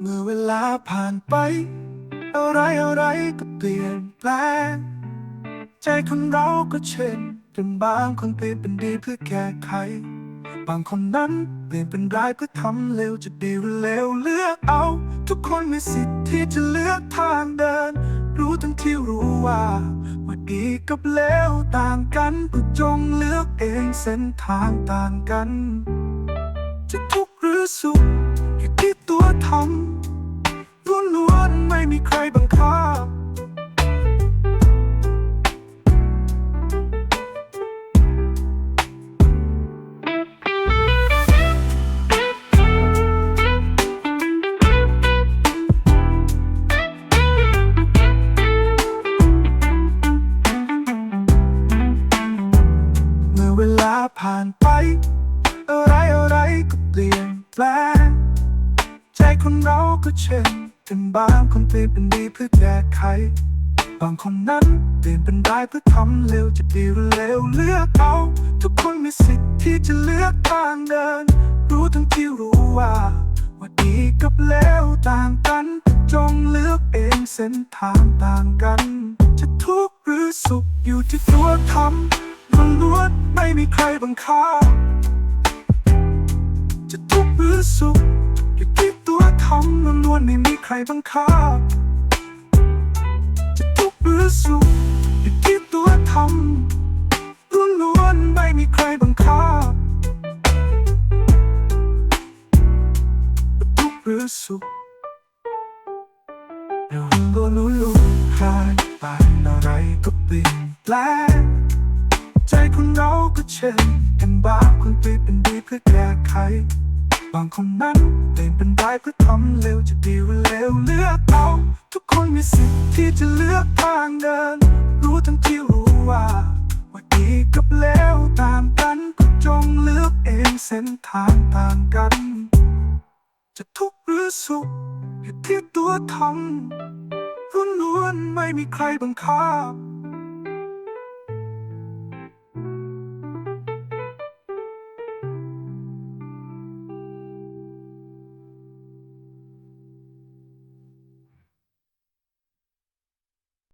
เมื่อเวลาผ่านไป อะไรอะไรก็เปลี่ยนแปลง ใจคนเราก็เช่นกันบางคนเปลี่ยนเป็นดีเพื่อแก้ไข บางคนนั้นเปลี่ยนเป็นร้ายเพื่อทำเร็วจะดีหรือเลวเลือกเอา ทุกคนมีสิทธิ์ที่จะเลือกทางเดิน รู้ทั้งที่รู้ว่าว่าดีกับเลวต่างกันก็จงเลือกเองเส้นทางต่างกัน จะทุกข์หรือสุขอยู่ที่ตัวทำ ไม่มีใครบังคับ เมื่อเวลาผ่านไป อะไรอะไรก็เปลี่ยนแปลง ใจคนเราก็เช่น กันบางคนเปลี่ยนเป็นดีเพื่อแก้ไข บางคนนั้นเปลี่ยนเป็นร้ายเพื่อทำเร็วจะดีหรือเลวเลือกเอา ทุกคนมีสิทธิ์ที่จะเลือกทางเดิน รู้ทั้งที่รู้ว่า ว่าดีกับเลวต่างกัน จงเลือกเองเส้นทางต่างกัน จะทุกข์หรือสุขอยู่ที่ตัวทำล้วนๆไม่มีใครบังคับจะทุกข์หรือสุข ตัวทำล้วนไม่มีใครบังคับจะทุกข์หรือสุขอยู่ที่ตัวทำล้วนๆไม่มีใครบังคับจะทุกข์หรือสุขเราก็รู้ลูกหายไปอะไรก็เปลี่ยนแปลงใจคนเราก็เช่นกันบางคนเปลี่ยนเป็นดีเพื่อแก้ไข บางคนนั้นเปลี่นเป็นร้ายเพื่อทำเร็วจะดีหรือเลวเลือกเอา ทุกคนมีสิทธิ์ที่จะเลือกทางเดิน รู้ทั้งที่รู้ว่า ว่าดีกับเลวต่างกันก็จงเลือกเองเส้นทางต่างกัน จะทุกข์หรือสุขอยู่ที่ตัวทำล้วนๆไม่มีใครบังคับ